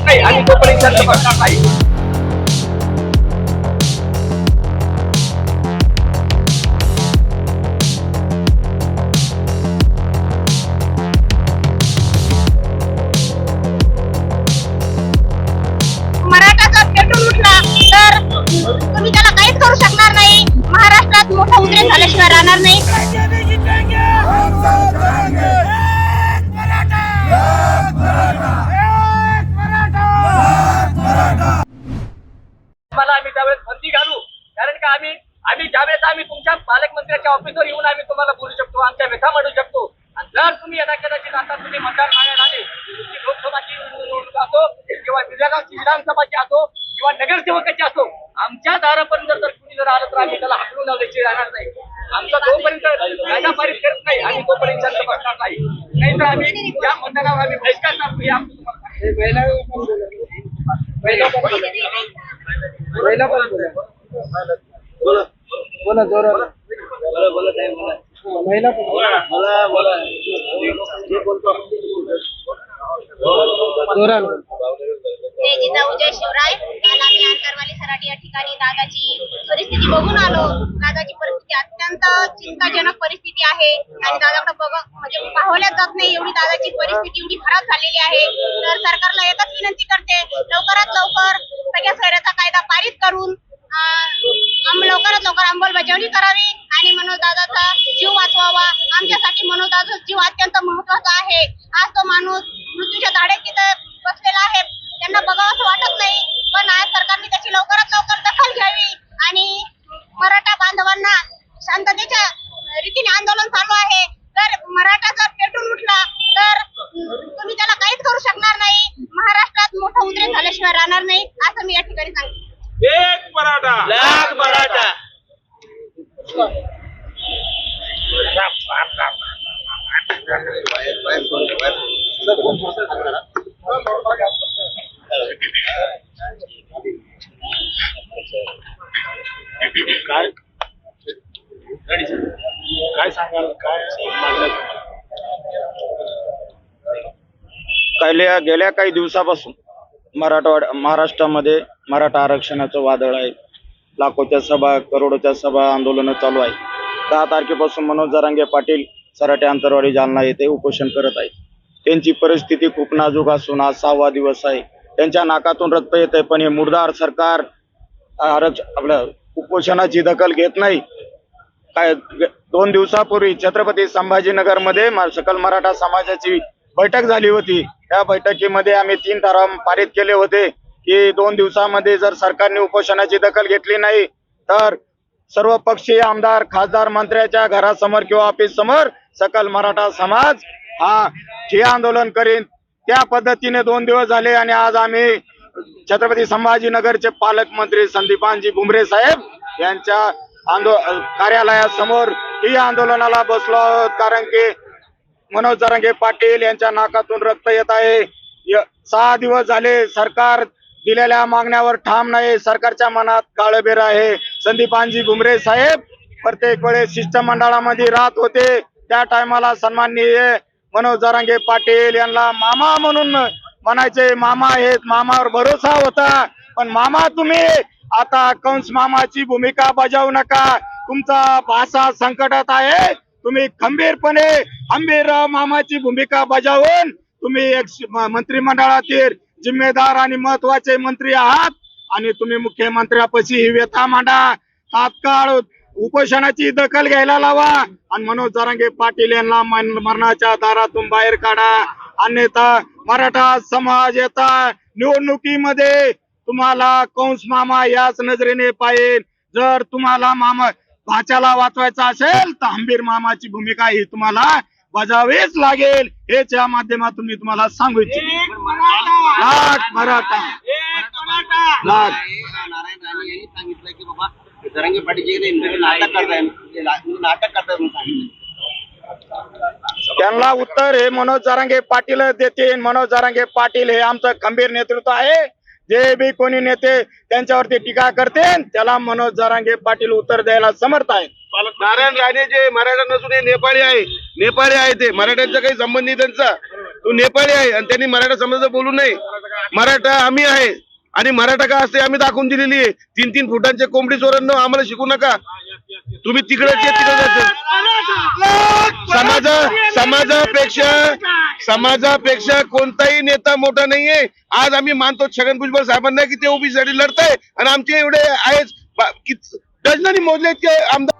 बसत नाही आणि तोपर्यंत बसणार नाही. तुम्ही त्याला काहीच करू शकणार नाही. महाराष्ट्रात मोठा उद्रेक झाल्याशिवाय राहणार नाही. आम्ही ज्यावेळेस आम्ही तुमच्या पालकमंत्र्याच्या ऑफिसवर येऊन आम्ही तुम्हाला बोलू शकतो आमच्या व्यथा मांडू शकतो आणि जर तुम्ही यदा कदाचित आता तुम्ही मतदार मागायला आले तुमची लोकसभाची निवडणूक असो किंवा विधानसभाची विधानसभाची असो किंवा नगरसेवकाची असो आमच्या दारापर्यंत जर कुणी जर आलं तर आम्ही त्याला हाकलून लावल्याची राहणार नाही. आमचा जोपर्यंत कायदा पारित करत नाही आम्ही तोपर्यंत शांत बसणार नाही. नाहीतर आम्ही या मतदानावर आम्ही बहिष्कार टाकू हे आमचं तुम्हाला सांगतो. जय जिजाऊ जय शिवराय. काल आम्ही आंतरवाली सराटी या ठिकाणी दादाची परिस्थिती बघून आलो. दादाची परिस्थिती अत्यंत चिंताजनक परिस्थिती आहे. आणि दादाकडे बघ म्हणजे पाहवल्याच जात नाही. एवढी दादाची परिस्थिती एवढी खराब झालेली आहे. तर सरकारला एकच विनंती करते. लवकरात लवकर सगळ्या सोयऱ्याचा कायदा पारित करून लवकरात लवकर अंमलबजावणी करावी आणि मनोजदादाचा जीव वाचवावा. आमच्यासाठी मनोजदाचा जीव अत्यंत महत्त्वाचा आहे. आज तो माणूस मृत्यूच्या दाढेत तिथं बसलेला आहे. त्यांना बघावंसं वाटत नाही पण आज सरकारने त्याची लवकरात लवकर दखल घ्यावी आणि मराठा बांधवांना शांततेच्या रीतीने आंदोलन चालू आहे. तर मराठा जर पेटून उठला तर अं, तुम्ही त्याला काहीच करू शकणार नाही महाराष्ट्रात मोठा उद्रेक झाल्याशिवाय राहणार नाही असं मी या ठिकाणी सांगते एक मराठा लाख मराठा काय काय सांगाल काय गेल्या गेल्या काही दिवसापासून मराठवाडा महाराष्ट्रामध्ये मराठा आरक्षणाचं वादळ आहे. लाखोच्या सभा करोडोच्या सभा आंदोलनं चालू आहे दहा तारखेपासून मनोज जरांगे पाटील सराटे आंतरवाडी जालना येथे उपोषण करत आहेत. त्यांची परिस्थिती खूप नाजूक असून आज सहावा दिवस आहे. त्यांच्या नाकातून रक्त येत आहे पण हे मुरदार सरकार आरच आपलं उपोषणाची दखल घेत नाही. काय दोन दिवसापूर्वी छत्रपती संभाजीनगरमध्ये सकल मराठा समाजाची बैठक झाली होती. त्या बैठकीमध्ये आम्ही तीन ठराव पारित केले होते. की दोन दिवसामध्ये जर सरकारने उपोषणाची दखल घेतली नाही तर सर्व पक्षीय आमदार खासदार मंत्र्याच्या घरासमोर किंवा ऑफिस समोर सकल मराठा समाज हा हे आंदोलन करीन. त्या पद्धतीने दोन दिवस झाले आणि आज आम्ही छत्रपती संभाजीनगरचे पालकमंत्री संदीपानजी भुमरे साहेब यांच्या आंदो कार्यालयासमोर ही आंदोलनाला बसलो आहोत. कारण की मनोज जरांगे पाटील यांच्या नाकातून रक्त येत आहे. य- सहा दिवस झाले सरकार दिलेल्या मागण्यावर ठाम नाही सरकारच्या मनात काळबेर आहे. संदीपानजी घुमरे साहेब प्रत्येक वेळेस शिष्टमंडळामध्ये राहत होते. त्या टायमाला सन्माननीय मनोज जरांगे पाटील यांना मामा म्हणून म्हणायचे मामा आहेत मामावर भरोसा होता. पण मामा तुम्ही आता कंस मामाची भूमिका बजावू नका. तुमचा भाषा संकटात आहे. तुम्ही खंबीरपणे खंबीर मामाची भूमिका बजावून तुम्ही एक मंत्रिमंडळातील जिम्मेदार आणि महत्त्वाचे मंत्री आहात. आणि तुम्ही मुख्यमंत्र्यापाशी ही व्यथा मांडा. तात्काळ उपोषणाची दखल घ्यायला लावा. आणि मनोज जरांगे पाटील यांना मरणाच्या दारातून बाहेर काढा. अन्यथा मराठा समाज येता निवडणुकीमध्ये. तुम्हाला कंस मामा याच नजरेने पाहिजे जर तुम्हाला मामा भाच्याला वाचवायचा असेल तर हंबीर मामाची भूमिका ही तुम्हाला बजावीच लागेल हेच या माध्यमातून मी तुम्हाला सांगू इच्छितो. लाख मराठा. लाख नारायण राणे यांनी सांगितलं की बाबा जरांगे पाटील जे काही नाटक करताय ला- नाटक करताय म्हणून सांगितलं त्यांना उत्तर हे मनोज जरांगे पाटील देतील. मनोज जरांगे पाटील हे आमचं खंबीर नेतृत्व आहे. जे बी कोणी नेते त्यांच्यावरती टीका करतील त्याला मनोज जरांगे पाटील उत्तर द्यायला समर्थ आहेत. नारायण राणे जे मराठा नसून हे नेपाळी आहे. नेपाळी आहे ते. मराठ्यांचा काही संबंध नाही त्यांचा. तो नेपाळी आहे आणि त्यांनी मराठा समाज बोलू नये. मराठा आम्ही आहे. आणि मराठा का असते आम्ही दाखवून दिलेली आहे. तीन तीन फुटांचे कोंबडी चोरांना आम्हाला शिकू नका. तुम्ही तिकडे समाज समाजा समाजापेक्षा समाजापेक्षा कोणताही नेता मोठा नाहीये. आज आम्ही मानतो छगन भुजबळ साहेबांना की ते ओबीसीसाठी लढताय. आणि आमचे एवढे आहेच बा- मोजले इतके आमदार